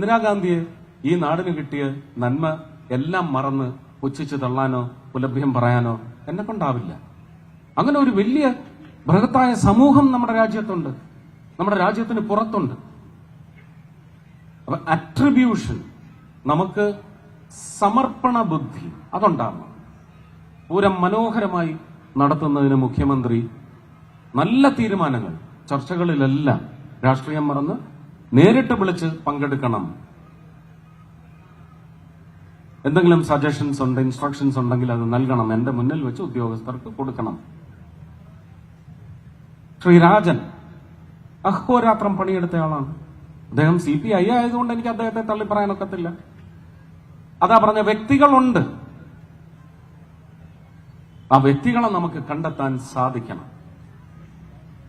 ഇന്ദിരാഗാന്ധിയെ ഈ നാടിന് കിട്ടിയ നന്മ എല്ലാം മറന്ന് പുച്ഛിച്ച് തള്ളാനോ പുലഭ്യം പറയാനോ എന്നെ കൊണ്ടാവില്ല. അങ്ങനെ ഒരു വലിയ ബൃഹത്തായ സമൂഹം നമ്മുടെ രാജ്യത്തുണ്ട്. നമ്മുടെ രാജ്യത്തിന് പുറത്തുണ്ട്. അപ്പൊ അട്രിബ്യൂഷൻ നമുക്ക് സമർപ്പണ ബുദ്ധി അതുണ്ടാവണം. പൂരം മനോഹരമായി നടത്തുന്നതിന് മുഖ്യമന്ത്രി നല്ല തീരുമാനങ്ങൾ ചർച്ചകളിലെല്ലാം രാഷ്ട്രീയം മറന്ന് നേരിട്ട് വിളിച്ച് പങ്കെടുക്കണം. എന്തെങ്കിലും സജഷൻസ് ഉണ്ട് ഇൻസ്ട്രക്ഷൻസ് ഉണ്ടെങ്കിൽ അത് നൽകണം. എന്റെ മുന്നിൽ വെച്ച് ഉദ്യോഗസ്ഥർക്ക് കൊടുക്കണം. ശ്രീരാജൻ അഹോരാത്രം പണിയെടുത്തയാളാണ് അദ്ദേഹം സി പി ഐ ആയതുകൊണ്ട് എനിക്ക് അദ്ദേഹത്തെ തള്ളി പറയാനൊക്കത്തില്ല അതാ പറഞ്ഞ വ്യക്തികളുണ്ട്. ആ വ്യക്തികളെ നമുക്ക് കണ്ടെത്താൻ സാധിക്കണം.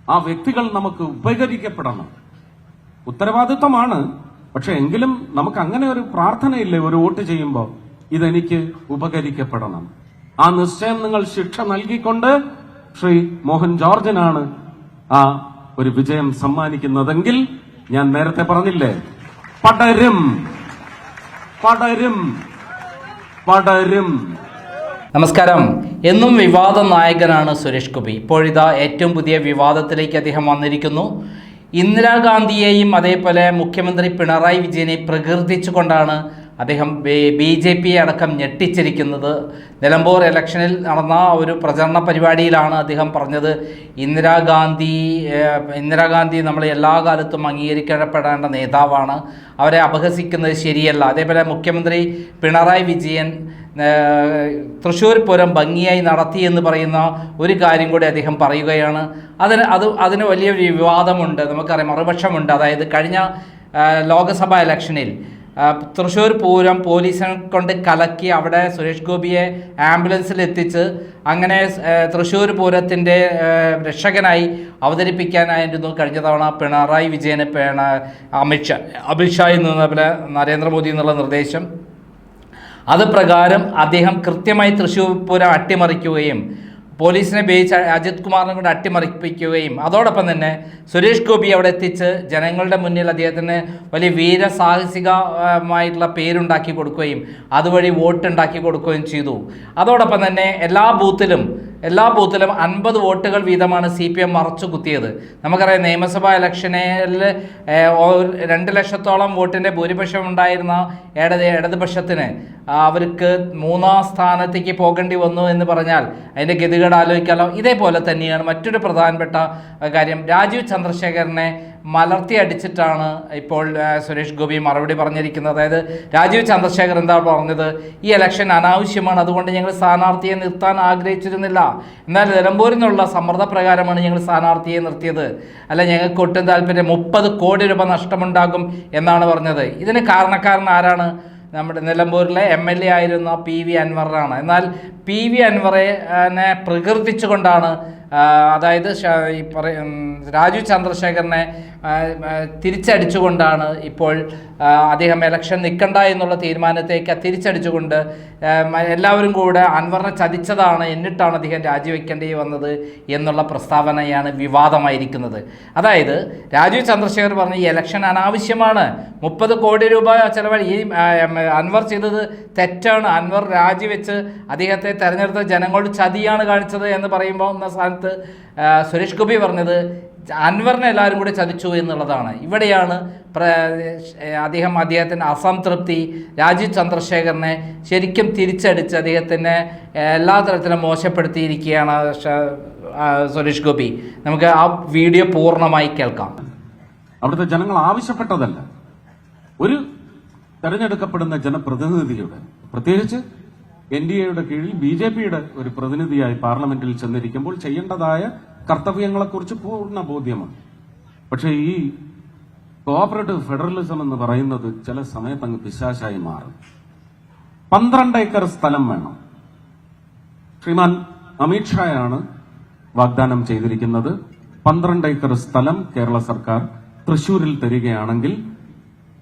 ആ വ്യക്തികൾ നമുക്ക് ഉപകരിക്കപ്പെടണം. ഉത്തരവാദിത്വമാണ്. പക്ഷെ എങ്കിലും നമുക്ക് അങ്ങനെ ഒരു പ്രാർത്ഥനയില്ലേ ഒരു വോട്ട് ചെയ്യുമ്പോൾ? ഇതെനിക്ക് ഉപകരിക്കപ്പെടണം. ആ നിശ്ചയം നിങ്ങൾ ശിക്ഷ നൽകിക്കൊണ്ട് ശ്രീ മോഹൻ ജോർജിനാണ് ആ ഒരു വിജയം സമ്മാനിക്കുന്നതെങ്കിൽ ഞാൻ നേരത്തെ പറഞ്ഞില്ലേ? പടരും. പടരും. പടരും. നമസ്കാരം. എന്നും വിവാദ നായകനാണ് സുരേഷ് ഗോപി. ഇപ്പോഴിതാ ഏറ്റവും പുതിയ വിവാദത്തിലേക്ക് അദ്ദേഹം വന്നിരിക്കുന്നു. ഇന്ദിരാഗാന്ധിയെയും അതേപോലെ മുഖ്യമന്ത്രി പിണറായി വിജയനെ പ്രകീർത്തിച്ചുകൊണ്ടാണ് അദ്ദേഹം ബി ജെ പി അടക്കം ഞെട്ടിച്ചിരിക്കുന്നത്. നിലമ്പൂർ ഇലക്ഷനിൽ നടന്ന ഒരു പ്രചരണ പരിപാടിയിലാണ് അദ്ദേഹം പറഞ്ഞത് ഇന്ദിരാഗാന്ധി ഇന്ദിരാഗാന്ധി നമ്മൾ എല്ലാ കാലത്തും അംഗീകരിക്കപ്പെടേണ്ട നേതാവാണ്. അവരെ അപഹസിക്കുന്നത് ശരിയല്ല. അതേപോലെ മുഖ്യമന്ത്രി പിണറായി വിജയൻ തൃശ്ശൂർ പൂരം ഭംഗിയായി നടത്തി എന്ന് പറയുന്ന ഒരു കാര്യം കൂടി അദ്ദേഹം പറയുകയാണ്. അതിന് അത് അതിന് വലിയൊരു വിവാദമുണ്ട് നമുക്കറിയാം മറുപക്ഷമുണ്ട്. അതായത് കഴിഞ്ഞ ലോക്സഭാ ഇലക്ഷനിൽ തൃശ്ശൂർ പൂരം പോലീസിനെ കൊണ്ട് കലക്കി അവിടെ സുരേഷ് ഗോപിയെ ആംബുലൻസിൽ എത്തിച്ച് അങ്ങനെ തൃശ്ശൂർ പൂരത്തിന്റെ രക്ഷകനായി അവതരിപ്പിക്കാനായിരുന്നു കഴിഞ്ഞ തവണ പിണറായി വിജയന് അമിത്ഷാ അമിത്ഷായിൽ നിന്ന് നരേന്ദ്രമോദി എന്നുള്ള നിർദ്ദേശം. അത് പ്രകാരം അദ്ദേഹം കൃത്യമായി തൃശ്ശൂർ പൂരം അട്ടിമറിക്കുകയും പോലീസിനെ ഉപയോഗിച്ച് അജിത് കുമാറിനെ കൊണ്ട് അട്ടിമറിപ്പിക്കുകയും അതോടൊപ്പം തന്നെ സുരേഷ് ഗോപി അവിടെ എത്തിച്ച് ജനങ്ങളുടെ മുന്നിൽ അദ്ദേഹത്തിന് വലിയ വീര വീരസാഹസികമായിട്ടുള്ള പേരുണ്ടാക്കി കൊടുക്കുകയും അതുവഴി വോട്ട് ഉണ്ടാക്കി കൊടുക്കുകയും ചെയ്തു. അതോടൊപ്പം തന്നെ എല്ലാ ബൂത്തിലും എല്ലാ ബൂത്തിലും അൻപത് വോട്ടുകൾ വീതമാണ് സി പി എം മറച്ചു കുത്തിയത്. നമുക്കറിയാം നിയമസഭാ ഇലക്ഷനിൽ രണ്ട് ലക്ഷത്തോളം വോട്ടിന്റെ ഭൂരിപക്ഷം ഉണ്ടായിരുന്ന ഇടത് ഇടതുപക്ഷത്തിന് അവർക്ക് മൂന്നാം സ്ഥാനത്തേക്ക് പോകേണ്ടി വന്നു എന്ന് പറഞ്ഞാൽ അതിന്റെ ഗതികേട് ആലോചിക്കാമല്ലോ ഇതേപോലെ തന്നെയാണ് മറ്റൊരു പ്രധാനപ്പെട്ട കാര്യം. രാജീവ് ചന്ദ്രശേഖരനെ മലർത്തി അടിച്ചിട്ടാണ് ഇപ്പോൾ സുരേഷ് ഗോപി മറുപടി പറഞ്ഞിരിക്കുന്നത്. അതായത് രാജീവ് ചന്ദ്രശേഖർ എന്താ പറഞ്ഞത്? ഈ ഇലക്ഷൻ അനാവശ്യമാണ് അതുകൊണ്ട് ഞങ്ങൾ സ്ഥാനാർത്ഥിയെ നിർത്താൻ ആഗ്രഹിച്ചിരുന്നില്ല. എന്നാൽ നിലമ്പൂരിൽ നിന്നുള്ള സമ്മർദ്ദപ്രകാരമാണ് ഞങ്ങൾ സ്ഥാനാർത്ഥിയെ നിർത്തിയത്. അല്ല ഞങ്ങൾക്ക് ഒട്ടും താല്പര്യം മുപ്പത് കോടി രൂപ നഷ്ടമുണ്ടാകും എന്നാണ് പറഞ്ഞത്. ഇതിന് കാരണക്കാരൻ ആരാണ്? നമ്മുടെ നിലമ്പൂരിലെ എം എൽ എ ആയിരുന്ന പി വി അൻവറാണ്. എന്നാൽ പി വി അൻവറെ പ്രകീർത്തിച്ചുകൊണ്ടാണ് അതായത് ഈ രാജു ചന്ദ്രശേഖരനെ തിരിച്ചടിച്ചുകൊണ്ടാണ് ഇപ്പോൾ അദ്ദേഹം എലക്ഷൻ നിൽക്കണ്ട എന്നുള്ള തീരുമാനത്തേക്ക് തിരിച്ചടിച്ചുകൊണ്ട് എല്ലാവരും കൂടെ അൻവറിനെ ചതിച്ചതാണ് എന്നിട്ടാണ് അദ്ദേഹം രാജിവെക്കേണ്ടി വന്നത് എന്നുള്ള പ്രസ്താവനയാണ് വിവാദമായിരിക്കുന്നത്. അതായത് രാജു ചന്ദ്രശേഖർ പറഞ്ഞ ഈ ഇലക്ഷൻ അനാവശ്യമാണ്. മുപ്പത് കോടി രൂപ ചിലവ് ഈ അൻവർ ചെയ്തത് തെറ്റാണ്. അൻവർ രാജിവെച്ച് അദ്ദേഹത്തെ തെരഞ്ഞെടുത്ത ജനങ്ങളോട് ചതിയാണ് കാണിച്ചത് എന്ന് പറയുമ്പോൾ സ്ഥാനത്ത് സുരേഷ് ഗോപി പറഞ്ഞത് അൻവറിനെ എല്ലാവരും കൂടി ചതിച്ചു എന്നുള്ളതാണ്. ഇവിടെയാണ് അദ്ദേഹം അദ്ദേഹത്തിന്റെ അസംതൃപ്തി രാജീവ് ചന്ദ്രശേഖരനെ ശരിക്കും തിരിച്ചടിച്ച് അദ്ദേഹത്തിനെ എല്ലാ തരത്തിലും മോശപ്പെടുത്തിയിരിക്കുകയാണ് സുരേഷ് ഗോപി. നമുക്ക് ആ വീഡിയോ പൂർണമായി കേൾക്കാം. അവിടുത്തെ ജനങ്ങൾ ആവശ്യപ്പെട്ടതല്ല. ഒരു തെരഞ്ഞെടുക്കപ്പെടുന്ന ജനപ്രതിനിധിയുടെ പ്രത്യേകിച്ച് എൻ ഡി എയുടെ കീഴിൽ ബി ജെ പിയുടെ ഒരു പ്രതിനിധിയായി പാർലമെന്റിൽ ചെന്നിരിക്കുമ്പോൾ ചെയ്യേണ്ടതായ കർത്തവ്യങ്ങളെക്കുറിച്ച് പൂർണ ബോധ്യമാണ്. പക്ഷേ ഈ കോഓപ്പറേറ്റീവ് ഫെഡറലിസം എന്ന് പറയുന്നത് ചില സമയത്ത് അങ്ങ് പിശാശായി മാറും. പന്ത്രണ്ട് ഏക്കർ സ്ഥലം വേണം. ശ്രീമാൻ അമിത്ഷായാണ് വാഗ്ദാനം ചെയ്തിരിക്കുന്നത്. പന്ത്രണ്ട് ഏക്കർ സ്ഥലം കേരള സർക്കാർ തൃശൂരിൽ തരികയാണെങ്കിൽ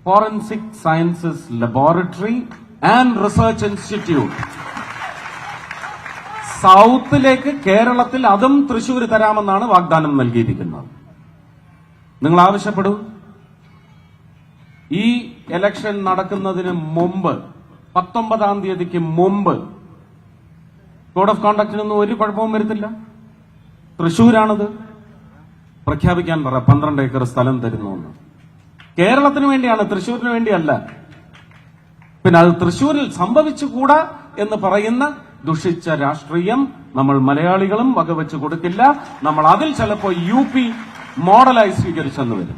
forensic sciences laboratory and research institute. സൗത്തിലേക്ക് കേരളത്തിൽ അതും തൃശൂർ തരാമെന്നാണ് വാഗ്ദാനം നൽകിയിരിക്കുന്നത്. നിങ്ങൾ ആവശ്യപ്പെടൂ. ഈ ഇലക്ഷൻ നടക്കുന്നതിന് മുമ്പ് പത്തൊമ്പതാം തീയതിക്ക് മുമ്പ് കോഡ് ഓഫ് കോണ്ടക്ടിനൊന്നും ഒരു കുഴപ്പവും വരുത്തില്ല. തൃശൂരാണത് പ്രഖ്യാപിക്കാൻ പറ പന്ത്രണ്ട് ഏക്കർ സ്ഥലം തരുന്നു കേരളത്തിന് വേണ്ടിയാണ് തൃശൂരിന് വേണ്ടിയല്ല. പിന്നെ അത് തൃശൂരിൽ സംഭവിച്ചുകൂടാ എന്ന് പറയുന്ന ദുഷിച്ച രാഷ്ട്രീയം നമ്മൾ മലയാളികളും വകവെച്ച് കൊടുക്കില്ല. നമ്മൾ അതിൽ ചിലപ്പോൾ യു പി മോഡലായി സ്വീകരിച്ചെന്ന് വരും.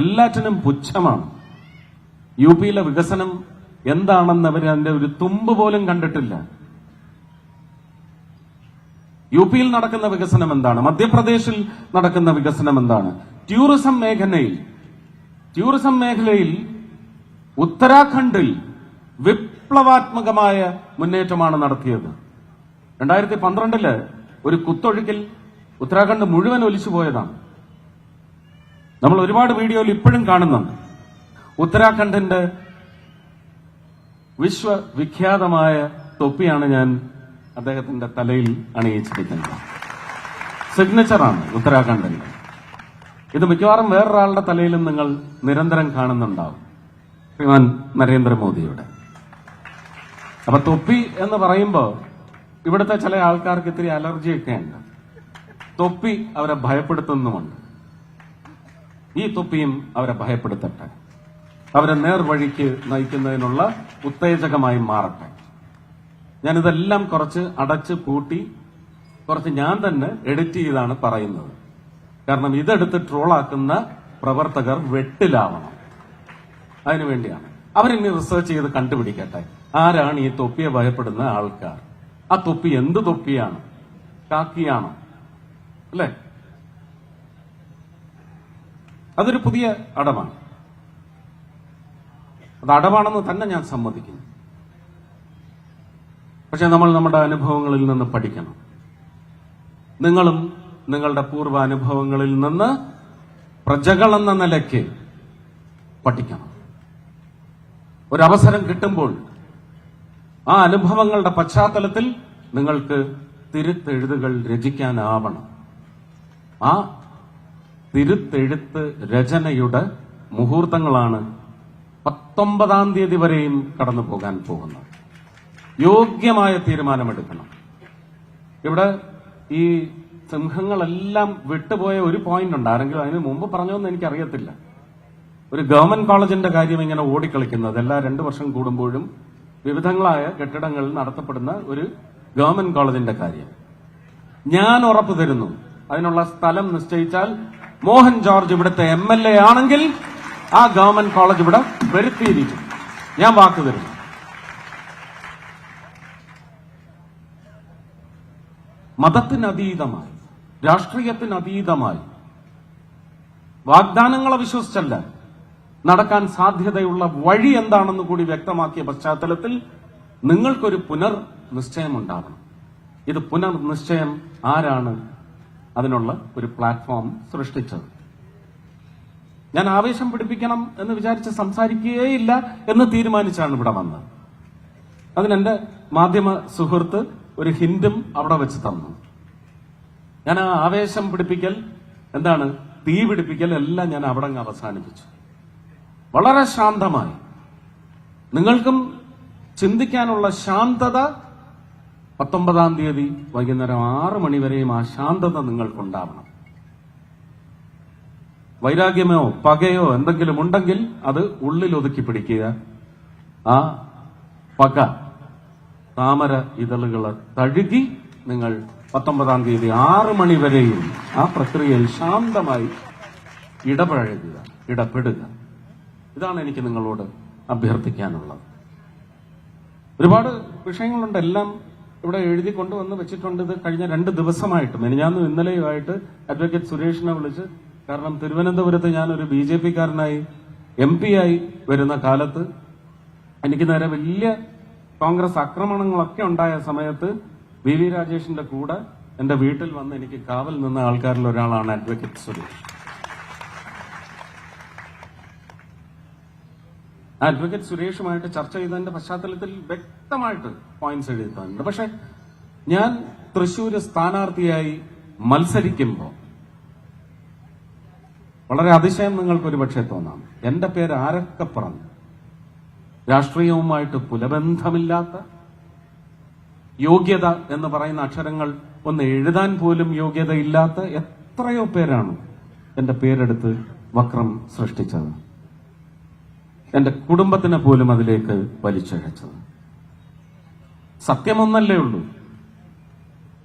എല്ലാറ്റിനും പുച്ഛമാണ്. യു പിയിലെ വികസനം എന്താണെന്ന് അവർ അതിന്റെ ഒരു തുമ്പ് പോലും കണ്ടിട്ടില്ല. യു പിയിൽ നടക്കുന്ന വികസനം എന്താണ്? മധ്യപ്രദേശിൽ നടക്കുന്ന വികസനം എന്താണ്? ടൂറിസം മേഖലയിൽ ടൂറിസം മേഖലയിൽ ഉത്തരാഖണ്ഡിൽ വിപ്ലവാത്മകമായ മുന്നേറ്റമാണ് നടത്തിയത്. രണ്ടായിരത്തി പന്ത്രണ്ടിൽ ഒരു കുത്തൊഴുക്കിൽ ഉത്തരാഖണ്ഡ് മുഴുവൻ ഒലിച്ചു പോയതാണ്. നമ്മൾ ഒരുപാട് വീഡിയോയിൽ ഇപ്പോഴും കാണുന്നുണ്ട്. ഉത്തരാഖണ്ഡിന്റെ വിശ്വവിഖ്യാതമായ തൊപ്പിയാണ് ഞാൻ അദ്ദേഹത്തിന്റെ തലയിൽ അണിയിച്ചിരിക്കുന്നത്. സിഗ്നേച്ചറാണ് ഉത്തരാഖണ്ഡിന്റെ. ഇത് മിക്കവാറും വേറൊരാളുടെ തലയിലും നിങ്ങൾ നിരന്തരം കാണുന്നുണ്ടാവും. ശ്രീമാൻ നരേന്ദ്രമോദിയുടെ. അപ്പൊ തൊപ്പി എന്ന് പറയുമ്പോൾ ഇവിടുത്തെ ചില ആൾക്കാർക്ക് ഇത്തിരി അലർജിയൊക്കെ ഉണ്ട്. തൊപ്പി അവരെ ഭയപ്പെടുത്തുന്നുമുണ്ട്. ഈ തൊപ്പിയും അവരെ ഭയപ്പെടുത്തട്ടെ. അവരെ നേർവഴിക്ക് നയിക്കുന്നതിനുള്ള ഉത്തേജകമായി മാറട്ടെ. ഞാനിതെല്ലാം കുറച്ച് അടച്ച് കൂട്ടി കുറച്ച് ഞാൻ തന്നെ എഡിറ്റ് ചെയ്താണ് പറയുന്നത്. കാരണം ഇതെടുത്ത് ട്രോളാക്കുന്ന പ്രവർത്തകർ വെട്ടിലാവണം. അതിനുവേണ്ടിയാണ്. അവരിനി റിസർച്ച് ചെയ്ത് കണ്ടുപിടിക്കട്ടെ. ആരാണ് ഈ തൊപ്പിയെ ഭയപ്പെടുന്ന ആൾക്കാർ? ആ തൊപ്പി എന്ത് തൊപ്പിയാണ്? കാക്കിയാണോ? അല്ലേ? അതൊരു പുതിയ അടമാണ് അത് അടവാണെന്ന് തന്നെ ഞാൻ സമ്മതിക്കുന്നു. പക്ഷെ നമ്മൾ നമ്മുടെ അനുഭവങ്ങളിൽ നിന്ന് പഠിക്കണം. നിങ്ങളും നിങ്ങളുടെ പൂർവ അനുഭവങ്ങളിൽ നിന്ന് പ്രജകൾ എന്ന നിലയ്ക്ക് പഠിക്കണം. ഒരവസരം കിട്ടുമ്പോൾ ആ അനുഭവങ്ങളുടെ പശ്ചാത്തലത്തിൽ നിങ്ങൾക്ക് തിരുത്തെഴുതുകൾ രചിക്കാനാവണം. ആ തിരുത്തെഴുത്ത് രചനയുടെ മുഹൂർത്തങ്ങളാണ് പത്തൊമ്പതാം തീയതി വരെയും കടന്നു പോകാൻ പോകുന്നത്. യോഗ്യമായ തീരുമാനമെടുക്കണം. ഇവിടെ ഈ സിംഹങ്ങളെല്ലാം വിട്ടുപോയ ഒരു പോയിന്റ് ഉണ്ട്. ആരെങ്കിലും അതിന് മുമ്പ് പറഞ്ഞോന്ന് എനിക്കറിയത്തില്ല. ഒരു ഗവൺമെന്റ് കോളേജിന്റെ കാര്യം ഇങ്ങനെ ഓടിക്കളിക്കുന്നത് എല്ലാ രണ്ടു വർഷം കൂടുമ്പോഴും വിവിധങ്ങളായ കെട്ടിടങ്ങളിൽ നടത്തപ്പെടുന്ന ഒരു ഗവൺമെന്റ് കോളേജിന്റെ കാര്യം. ഞാൻ ഉറപ്പു തരുന്നു. അതിനുള്ള സ്ഥലം നിശ്ചയിച്ചാൽ മോഹൻ ജോർജ് ഇവിടുത്തെ എം എൽ എ ആണെങ്കിൽ ആ ഗവൺമെന്റ് കോളേജ് ഇവിടെ വരുത്തിയിരിക്കും. ഞാൻ വാക്ക് തരുന്നു. മതത്തിനതീതമായി രാഷ്ട്രീയത്തിനതീതമായി വാഗ്ദാനങ്ങളെ വിശ്വസിച്ചല്ല. നടക്കാൻ സാധ്യതയുള്ള വഴി എന്താണെന്ന് കൂടി വ്യക്തമാക്കിയ പശ്ചാത്തലത്തിൽ നിങ്ങൾക്കൊരു പുനർ നിശ്ചയമുണ്ടാകണം ഇത് പുനർ നിശ്ചയം ആരാണ് അതിനുള്ള ഒരു പ്ലാറ്റ്ഫോം സൃഷ്ടിച്ചത്. ഞാൻ ആവേശം പിടിപ്പിക്കണം എന്ന് വിചാരിച്ച് സംസാരിക്കുകയില്ല എന്ന് തീരുമാനിച്ചാണ് ഇവിടെ വന്നത്. അതിനെന്റെ മാധ്യമ സുഹൃത്ത് ഒരു ഹിന്ദും അവിടെ വെച്ച് തന്നു. ഞാൻ ആ ആവേശം പിടിപ്പിക്കൽ എന്താണ് തീ പിടിപ്പിക്കൽ എല്ലാം ഞാൻ അവിടെ അവസാനിപ്പിച്ചു. വളരെ ശാന്തമായി. നിങ്ങൾക്കും ചിന്തിക്കാനുള്ള ശാന്തത പത്തൊമ്പതാം തീയതി വൈകുന്നേരം ആറ് മണിവരെയും ആ ശാന്തത നിങ്ങൾക്കുണ്ടാവണം. വൈരാഗ്യമോ പകയോ എന്തെങ്കിലും ഉണ്ടെങ്കിൽ അത് ഉള്ളിൽ ഒതുക്കി പിടിക്കുക. ആ പക താമര ഇതളുകൾ തഴുകി നിങ്ങൾ പത്തൊമ്പതാം തീയതി ആറ് മണിവരെയും ആ പ്രക്രിയയിൽ ശാന്തമായി ഇടപഴകുക ഇടപെടുക. ഇതാണ് എനിക്ക് നിങ്ങളോട് അഭ്യർത്ഥിക്കാനുള്ളത്. ഒരുപാട് വിഷയങ്ങളുണ്ട്. എല്ലാം ഇവിടെ എഴുതി കൊണ്ടുവന്ന് വെച്ചിട്ടുണ്ട്. ഇത് കഴിഞ്ഞ രണ്ട് ദിവസമായിട്ട് മെനിഞ്ഞാന്നും ഇന്നലെയുമായിട്ട് അഡ്വക്കേറ്റ് സുരേഷിനെ വിളിച്ച്. കാരണം തിരുവനന്തപുരത്ത് ഞാനൊരു ബി ജെ പിക്കാരനായി എം പി ആയി വരുന്ന കാലത്ത് എനിക്ക് നേരെ വലിയ കോൺഗ്രസ് ആക്രമണങ്ങളൊക്കെ ഉണ്ടായ സമയത്ത് വി വി രാജേഷിന്റെ കൂടെ എന്റെ വീട്ടിൽ വന്ന് എനിക്ക് കാവൽ നിന്ന ആൾക്കാരിൽ ഒരാളാണ് അഡ്വക്കേറ്റ് സുരേഷ്. അഡ്വക്കേറ്റ് സുരേഷുമായിട്ട് ചർച്ച ചെയ്തതിന്റെ പശ്ചാത്തലത്തിൽ വ്യക്തമായിട്ട് പോയിന്റ്സ് എഴുതി തന്നിട്ടുണ്ട് പക്ഷെ ഞാൻ തൃശൂര് സ്ഥാനാർത്ഥിയായി മത്സരിക്കുമ്പോൾ വളരെ അതിശയം നിങ്ങൾക്ക് ഒരു പക്ഷേ തോന്നാം. എന്റെ പേര് ആരൊക്കെ പറഞ്ഞു? രാഷ്ട്രീയവുമായിട്ട് പുലബന്ധമില്ലാത്ത യോഗ്യത എന്ന് പറയുന്ന അക്ഷരങ്ങൾ ഒന്ന് എഴുതാൻ പോലും യോഗ്യതയില്ലാത്ത എത്രയോ പേരാണ് എന്റെ പേരെടുത്ത് വക്രം സൃഷ്ടിച്ചത്. എന്റെ കുടുംബത്തിനെ പോലും അതിലേക്ക് വലിച്ചഴച്ചത്. സത്യമൊന്നല്ലേ ഉള്ളൂ.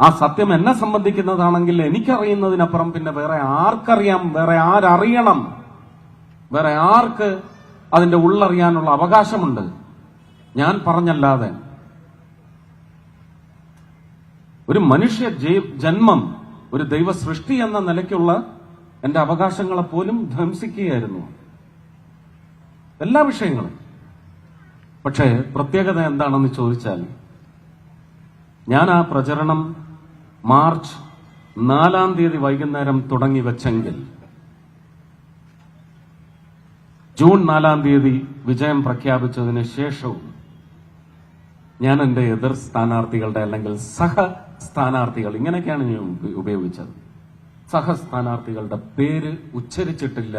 ആ സത്യം എന്നെ സംബന്ധിക്കുന്നതാണെങ്കിൽ എനിക്കറിയുന്നതിനപ്പുറം പിന്നെ വേറെ ആർക്കറിയാം വേറെ ആരറിയണം വേറെ ആർക്ക് അതിന്റെ ഉള്ളറിയാനുള്ള അവകാശമുണ്ട്. ഞാൻ പറഞ്ഞല്ലാതെ. ഒരു മനുഷ്യ ജന്മം ഒരു ദൈവ സൃഷ്ടി എന്ന നിലയ്ക്കുള്ള എന്റെ അവകാശങ്ങളെ പോലും ധ്വംസിക്കുകയായിരുന്നു. എല്ലാ വിഷയങ്ങളും. പക്ഷേ പ്രത്യേകത എന്താണെന്ന് ചോദിച്ചാൽ ഞാൻ ആ പ്രചരണം മാർച്ച് നാലാം തീയതി വൈകുന്നേരം തുടങ്ങി വെച്ചെങ്കിൽ ജൂൺ നാലാം തീയതി വിജയം പ്രഖ്യാപിച്ചതിന് ശേഷവും ഞാൻ എന്റെ എതിർ സ്ഥാനാർത്ഥികളുടെ അല്ലെങ്കിൽ സഹ സ്ഥാനാർത്ഥികൾ ഇങ്ങനെയൊക്കെയാണ് ഞാൻ ഉപയോഗിച്ചത്. സഹ സ്ഥാനാർത്ഥികളുടെ പേര് ഉച്ചരിച്ചിട്ടില്ല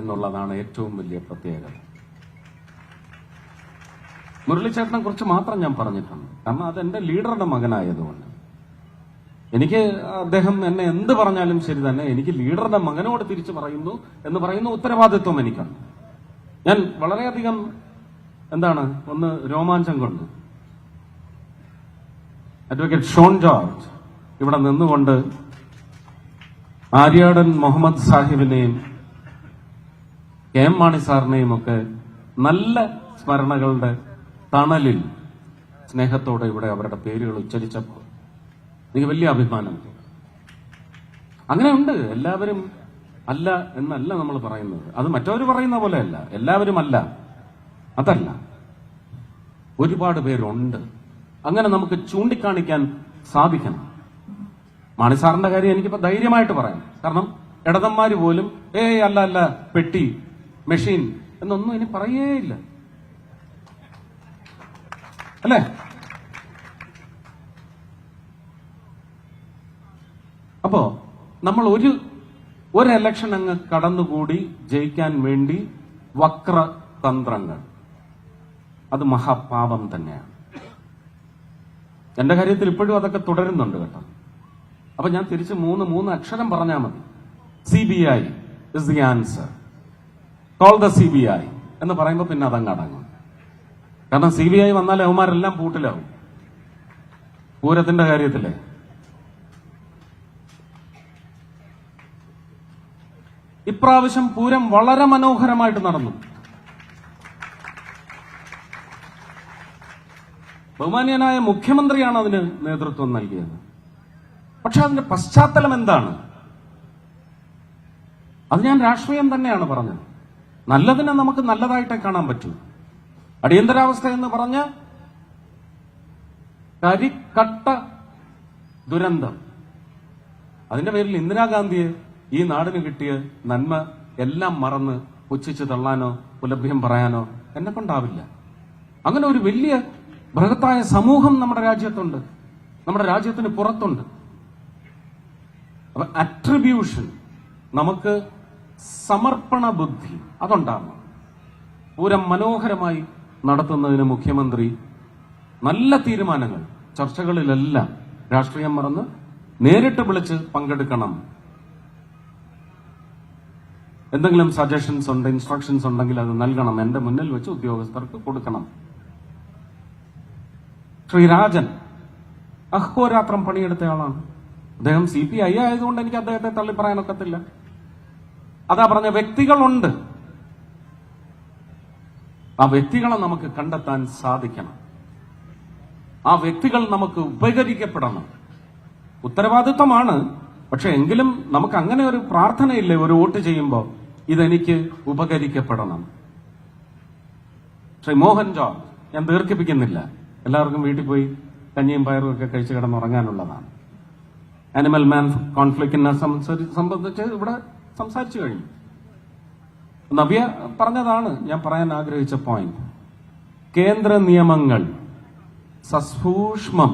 എന്നുള്ളതാണ് ഏറ്റവും വലിയ പ്രത്യേകത. മുരളിച്ചേട്ടനെ കുറിച്ച് മാത്രം ഞാൻ പറഞ്ഞിട്ടുണ്ട്. കാരണം അത് എന്റെ ലീഡറുടെ മകനായതുകൊണ്ട്. എനിക്ക് അദ്ദേഹം എന്നെ എന്ത് പറഞ്ഞാലും ശരി തന്നെ എനിക്ക് ലീഡറുടെ മകനോട് തിരിച്ചു പറയുന്നു എന്ന് പറയുന്ന ഉത്തരവാദിത്വം എനിക്കുണ്ട്. ഞാൻ വളരെയധികം എന്താണ്? ഒന്ന് രോമാഞ്ചം കൊണ്ടു. അഡ്വക്കേറ്റ് ഷോൺ ജോർജ് ഇവിടെ നിന്നുകൊണ്ട് ആര്യാടൻ മുഹമ്മദ് സാഹിബിനെയും കെ എം മാണി സാറിനെയും ഒക്കെ നല്ല സ്മരണകളുടെ തണലിൽ സ്നേഹത്തോടെ ഇവിടെ അവരുടെ പേരുകൾ ഉച്ചരിച്ചപ്പോൾ എനിക്ക് വലിയ അഭിമാനം അങ്ങനെ ഉണ്ട്. എല്ലാവരും അല്ല എന്നല്ല നമ്മൾ പറയുന്നത്. അത് മറ്റവർ പറയുന്ന പോലെയല്ല. എല്ലാവരും അല്ല. അതല്ല. ഒരുപാട് പേരുണ്ട്. അങ്ങനെ നമുക്ക് ചൂണ്ടിക്കാണിക്കാൻ സാധിക്കണം. മാണിസാറിന്റെ കാര്യം എനിക്കിപ്പോ ധൈര്യമായിട്ട് പറയാം. കാരണം ഇടതന്മാര് പോലും ഏയ് അല്ല അല്ല പെട്ടി മെഷീൻ എന്നൊന്നും ഇനി പറയേയില്ല. അല്ലേ? അപ്പോ നമ്മൾ ഒരു ഒരു എലക്ഷൻ അങ്ങ് കടന്നുകൂടി ജയിക്കാൻ വേണ്ടി വക്ര തന്ത്രങ്ങൾ അത് മഹാപാപം തന്നെയാണ്. എന്റെ കാര്യത്തിൽ ഇപ്പോഴും അതൊക്കെ തുടരുന്നുണ്ട് കേട്ടോ. അപ്പൊ ഞാൻ തിരിച്ച് മൂന്ന് മൂന്ന് അക്ഷരം പറഞ്ഞാൽ മതി. C B I is the answer call the C B I എന്ന് പറയുമ്പോൾ പിന്നെ അതങ്ങ് അടങ്ങും. കാരണം സി ബി ഐ വന്നാൽ അവന്മാരെല്ലാം പൂട്ടിലാവും. പൂരത്തിന്റെ കാര്യത്തിലെ. ഇപ്രാവശ്യം പൂരം വളരെ മനോഹരമായിട്ട് നടന്നു. ബഹുമാനീയനായ മുഖ്യമന്ത്രിയാണ് അതിന് നേതൃത്വം നൽകിയത്. പക്ഷെ അതിന്റെ പശ്ചാത്തലം എന്താണ്? അത് ഞാൻ രാഷ്ട്രീയം തന്നെയാണ് പറഞ്ഞത്. നല്ലതിനെ നമുക്ക് നല്ലതായിട്ടേ കാണാൻ പറ്റൂ. അടിയന്തരാവസ്ഥ എന്ന് പറഞ്ഞ കരിക്കട്ട ദുരന്തം. അതിന്റെ പേരിൽ ഇന്ദിരാഗാന്ധിയെ ഈ നാടിന് കിട്ടിയ നന്മ എല്ലാം മറന്ന് പുച്ഛിച്ച് തള്ളാനോ പുലഭ്യം പറയാനോ എന്നെ കൊണ്ടാവില്ല. അങ്ങനെ ഒരു വലിയ ബൃഹത്തായ സമൂഹം നമ്മുടെ രാജ്യത്തുണ്ട്. നമ്മുടെ രാജ്യത്തിന് പുറത്തുണ്ട്. അപ്പൊ അട്രിബ്യൂഷൻ നമുക്ക് സമർപ്പണ ബുദ്ധി അതുണ്ടാകണം പൂരം മനോഹരമായി നടത്തുന്നതിന് മുഖ്യമന്ത്രി നല്ല തീരുമാനങ്ങൾ ചർച്ചകളിലെല്ലാം രാഷ്ട്രീയം മറന്ന് നേരിട്ട് വിളിച്ച് പങ്കെടുക്കണം. എന്തെങ്കിലും സജഷൻസ് ഉണ്ട് ഇൻസ്ട്രക്ഷൻസ് ഉണ്ടെങ്കിൽ അത് നൽകണം. എന്റെ മുന്നിൽ വെച്ച് ഉദ്യോഗസ്ഥർക്ക് കൊടുക്കണം. ശ്രീ രാജൻ അഹോരാത്രം പണിയെടുത്തയാളാണ് അദ്ദേഹം സി പി ഐ ആയതുകൊണ്ട് എനിക്ക് അദ്ദേഹത്തെ തള്ളിപ്പറയാനൊക്കത്തില്ല അതാ പറഞ്ഞ വ്യക്തികളുണ്ട്. ആ വ്യക്തികളെ നമുക്ക് കണ്ടെത്താൻ സാധിക്കണം. ആ വ്യക്തികൾ നമുക്ക് ഉപകരിക്കപ്പെടണം. ഉത്തരവാദിത്വമാണ്. പക്ഷെ എങ്കിലും നമുക്ക് അങ്ങനെ ഒരു പ്രാർത്ഥനയില്ലേ ഒരു വോട്ട് ചെയ്യുമ്പോൾ ഇതെനിക്ക് ഉപകരിക്കപ്പെടണം. ശ്രീ മോഹൻ ജോ ഞാൻ ദീർഘിപ്പിക്കുന്നില്ല. എല്ലാവർക്കും വീട്ടിൽ പോയി കഞ്ഞിയും പയറും ഒക്കെ കഴിച്ച് കിടന്നുറങ്ങാനുള്ളതാണ്. ആനിമൽ മാൻ കോൺഫ്ലിക്റ്റിനെ സംബന്ധിച്ച് ഇവിടെ സംസാരിച്ചു കഴിഞ്ഞു. നവ്യ പറഞ്ഞതാണ് ഞാൻ പറയാൻ ആഗ്രഹിച്ച പോയിന്റ് കേന്ദ്ര നിയമങ്ങൾ സസൂക്ഷ്മം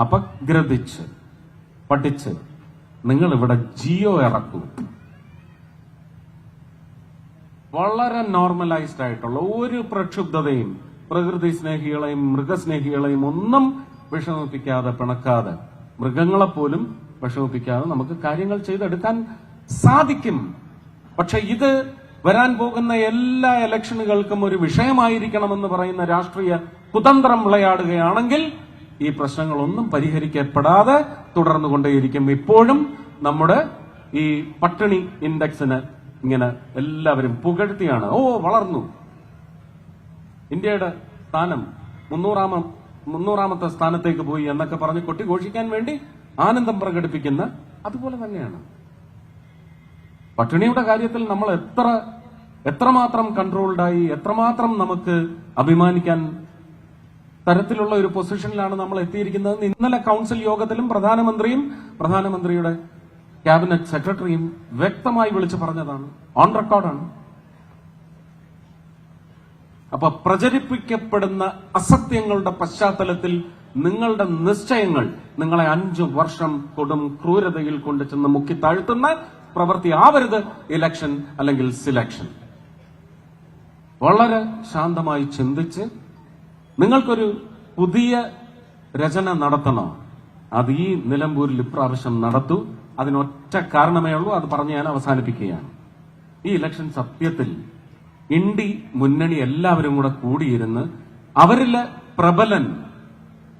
അപഗ്രഥിച്ച് പഠിച്ച് നിങ്ങൾ ഇവിടെ ജിയോ ഇറക്കൂ. വളരെ നോർമലൈസ്ഡ് ആയിട്ടുള്ള ഒരു പ്രക്ഷുബ്ധതയും പ്രകൃതി സ്നേഹികളെയും മൃഗസ്നേഹികളെയും ഒന്നും വിഷമിപ്പിക്കാതെ പിണക്കാതെ മൃഗങ്ങളെപ്പോലും വിഷമിപ്പിക്കാതെ നമുക്ക് കാര്യങ്ങൾ ചെയ്തെടുക്കാൻ സാധിക്കും. പക്ഷെ ഇത് വരാൻ പോകുന്ന എല്ലാ ഇലക്ഷനുകൾക്കും ഒരു വിഷയമായിരിക്കണമെന്ന് പറയുന്ന രാഷ്ട്രീയ കുതന്ത്രം വിളയാടുകയാണെങ്കിൽ ഈ പ്രശ്നങ്ങളൊന്നും പരിഹരിക്കപ്പെടാതെ തുടർന്നു കൊണ്ടേയിരിക്കും ഇപ്പോഴും നമ്മുടെ ഈ പട്ടിണി ഇൻഡെക്സിന് ഇങ്ങനെ എല്ലാവരും പുകഴ്ത്തിയാണ്. ഓ വളർന്നു. ഇന്ത്യയുടെ സ്ഥാനം മുന്നൂറാമ മുന്നൂറാമത്തെ സ്ഥാനത്തേക്ക് പോയി എന്നൊക്കെ പറഞ്ഞ് കൊട്ടിഘോഷിക്കാൻ വേണ്ടി ആനന്ദം പ്രകടിപ്പിക്കുന്ന അതുപോലെ തന്നെയാണ്. പട്ടിണിയുടെ കാര്യത്തിൽ നമ്മൾ എത്ര എത്രമാത്രം കൺട്രോൾഡായി എത്രമാത്രം നമുക്ക് അഭിമാനിക്കാൻ തരത്തിലുള്ള ഒരു പൊസിഷനിലാണ് നമ്മൾ എത്തിയിരിക്കുന്നത്. ഇന്നലെ കൗൺസിൽ യോഗത്തിലും പ്രധാനമന്ത്രിയും പ്രധാനമന്ത്രിയുടെ ക്യാബിനറ്റ് സെക്രട്ടറിയും വ്യക്തമായി വിളിച്ചു പറഞ്ഞതാണ്. ഓൺ റെക്കോർഡാണ് അപ്പൊ പ്രചരിപ്പിക്കപ്പെടുന്ന അസത്യങ്ങളുടെ പശ്ചാത്തലത്തിൽ നിങ്ങളുടെ നിശ്ചയങ്ങൾ നിങ്ങളെ അഞ്ചു വർഷം കൊടും ക്രൂരതയിൽ കൊണ്ടു ചെന്ന് മുക്കി താഴ്ത്തുന്ന പ്രവൃത്തി ആവരുത് ഇലക്ഷൻ അല്ലെങ്കിൽ സിലക്ഷൻ വളരെ ശാന്തമായി ചിന്തിച്ച് നിങ്ങൾക്കൊരു പുതിയ രചന നടത്തണോ? അത് ഈ നിലമ്പൂരിൽ ഇപ്രാവശ്യം നടത്തൂ. അതിനൊറ്റ കാരണമേ ഉള്ളൂ. അത് പറഞ്ഞ് ഞാൻ അവസാനിപ്പിക്കുകയാണ്. ഈ ഇലക്ഷൻ സത്യത്തിൽ ഇണ്ടി മുന്നണി എല്ലാവരും കൂടെ കൂടിയിരുന്ന് അവരിലെ പ്രബലൻ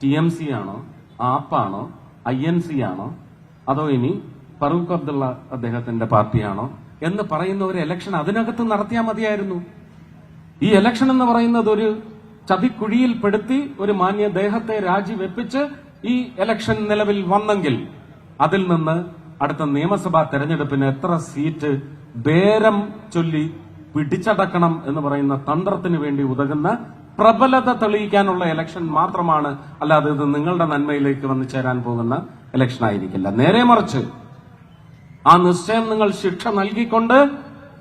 ടി എം സി ആണോ ആപ്പാണോ ഐ എൻ സി ആണോ അതോ ഇനി ഫറൂഖ് അബ്ദുള്ള അദ്ദേഹത്തിന്റെ പാർട്ടിയാണോ എന്ന് പറയുന്ന ഒരു ഇലക്ഷൻ അതിനകത്ത് നടത്തിയാൽ മതിയായിരുന്നു. ഈ ഇലക്ഷൻ എന്ന് പറയുന്നത് ഒരു ചതിക്കുഴിയിൽ പെടുത്തി ഒരു മാന്യ ദേഹത്തെ രാജിവെപ്പിച്ച് ഈ ഇലക്ഷൻ നിലവിൽ വന്നെങ്കിൽ അതിൽ നിന്ന് അടുത്ത നിയമസഭാ തെരഞ്ഞെടുപ്പിന് എത്ര സീറ്റ് ബേരം ചൊല്ലി പിടിച്ചടക്കണം എന്ന് പറയുന്ന തന്ത്രത്തിന് വേണ്ടി ഉതകുന്ന പ്രബലത തെളിയിക്കാനുള്ള ഇലക്ഷൻ മാത്രമാണ്. അല്ലാതെ ഇത് നിങ്ങളുടെ നന്മയിലേക്ക് വന്നു ചേരാൻ പോകുന്ന ഇലക്ഷൻ ആയിരിക്കില്ല. നേരെ മറിച്ച് ആ നിശ്ചയം നിങ്ങൾ ശിക്ഷ നൽകിക്കൊണ്ട്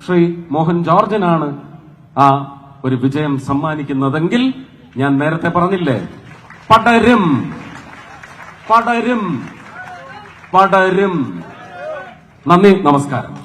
ശ്രീ മോഹൻ ജോർജിനാണ് ആ ഒരു വിജയം സമ്മാനിക്കുന്നതെങ്കിൽ ഞാൻ നേരത്തെ പറഞ്ഞില്ലേ? പടരും. പടരും. പടരും. നന്ദി നമസ്കാരം.